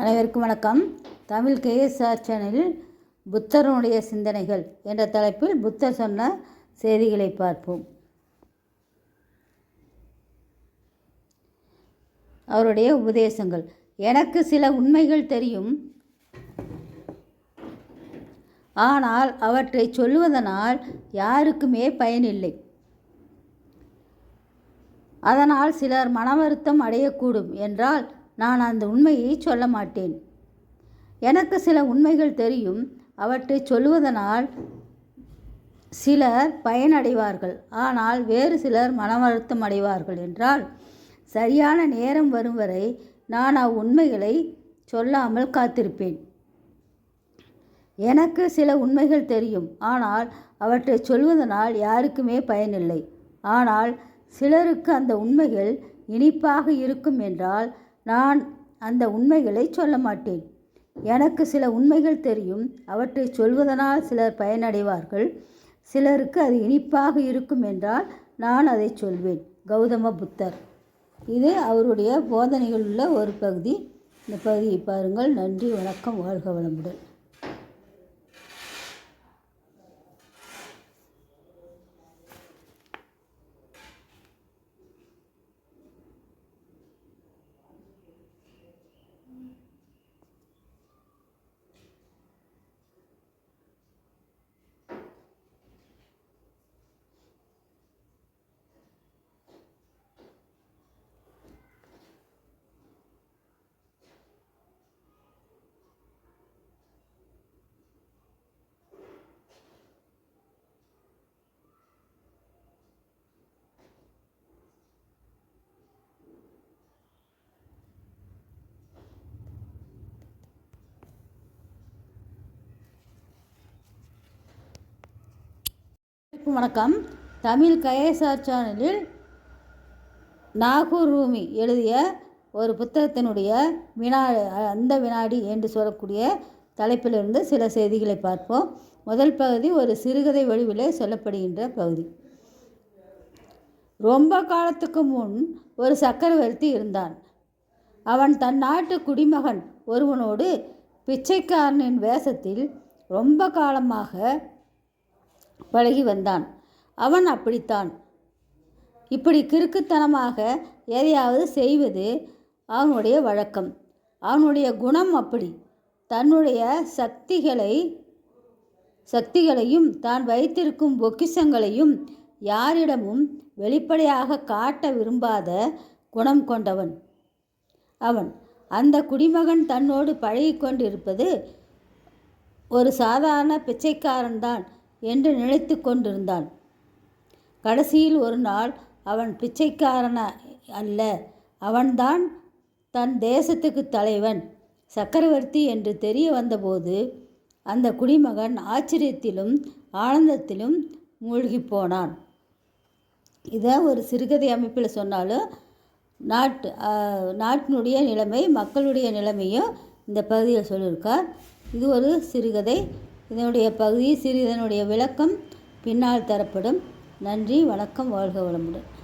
அனைவருக்கும் வணக்கம். தமிழ் கேஎஸ்ஆர் சேனலில் புத்தருடைய சிந்தனைகள் என்ற தலைப்பில் புத்தர் சொன்ன செய்திகளை பார்ப்போம். அவருடைய உபதேசங்கள். எனக்கு சில உண்மைகள் தெரியும். ஆனால் அவற்றை சொல்லுவதனால் யாருக்குமே பயனில்லை. அதனால் சிலர் மன வருத்தம் அடையக்கூடும் என்றால் நான் அந்த உண்மையை சொல்ல மாட்டேன். எனக்கு சில உண்மைகள் தெரியும். அவற்றை சொல்லுவதனால் சிலர் பயனடைவார்கள். ஆனால் வேறு சிலர் மன வருத்தம் அடைவார்கள் என்றால் சரியான நேரம் வரும் வரை நான் அவ்வுண்மைகளை சொல்லாமல் காத்திருப்பேன். எனக்கு சில உண்மைகள் தெரியும். ஆனால் அவற்றை சொல்வதனால் யாருக்குமே பயனில்லை. ஆனால் சிலருக்கு அந்த உண்மைகள் இனிப்பாக இருக்கும் என்றால் நான் அந்த உண்மைகளை சொல்ல மாட்டேன் எனக்கு சில உண்மைகள் தெரியும். அவற்றை சொல்வதனால் சிலர் பயனடைவார்கள். சிலருக்கு அது இனிப்பாக இருக்கும் என்றால் நான் அதை சொல்வேன். கௌதம புத்தர். இது அவருடைய போதனைகள் உள்ள ஒரு பகுதி. இந்த பகுதியை பாருங்கள். நன்றி வணக்கம் வாழ்க வளமுடன். அனைவருக்கும் வணக்கம். தமிழ் கயேசார் சேனலில் நாகூர் ரூமி எழுதிய ஒரு புத்தகத்தினுடைய வினா அந்த வினாடி என்று சொல்லக்கூடிய தலைப்பிலிருந்து சில செய்திகளை பார்ப்போம். முதல் பகுதி ஒரு சிறுகதை வடிவிலே சொல்லப்படுகின்ற பகுதி. ரொம்ப காலத்துக்கு முன் ஒரு சக்கரவர்த்தி இருந்தான். அவன் தன் நாட்டு குடிமகன் ஒருவனோடு பிச்சைக்காரனின் வேஷத்தில் ரொம்ப காலமாக பழகி வந்தான். அவன் அப்படித்தான். இப்படி கிறுக்குத்தனமாக எதையாவது செய்வது அவனுடைய வழக்கம். அவனுடைய குணம் அப்படி. தன்னுடைய சக்திகளை சக்திகளையும் தான் வைத்திருக்கும் பொக்கிஷங்களையும் யாரிடமும் வெளிப்படையாக காட்ட விரும்பாத குணம் கொண்டவன் அவன். அந்த குடிமகன் தன்னோடு பழகி கொண்டிருப்பது ஒரு சாதாரண பிச்சைக்காரன்தான். என்று நினைத்து கொண்டிருந்தான். கடைசியில் ஒரு நாள் அவன் பிச்சைக்காரன அல்ல அவன்தான் தன் தேசத்துக்கு தலைவன் சக்கரவர்த்தி என்று தெரிய வந்தபோது அந்த குடிமகன் ஆச்சரியத்திலும் ஆனந்தத்திலும் மூழ்கி போனான். இதை ஒரு சிறுகதை அமைப்பில் சொன்னாலும் நாட்டு நாட்டினுடைய நிலைமை மக்களுடைய நிலைமையும் இந்த பகுதியில் சொல்லியிருக்கார். இது ஒரு சிறுகதை இதனுடைய பகுதி சிறிதனுடைய விளக்கம் பின்னால் தரப்படும். நன்றி வணக்கம் வாழ்க வளமுடன்.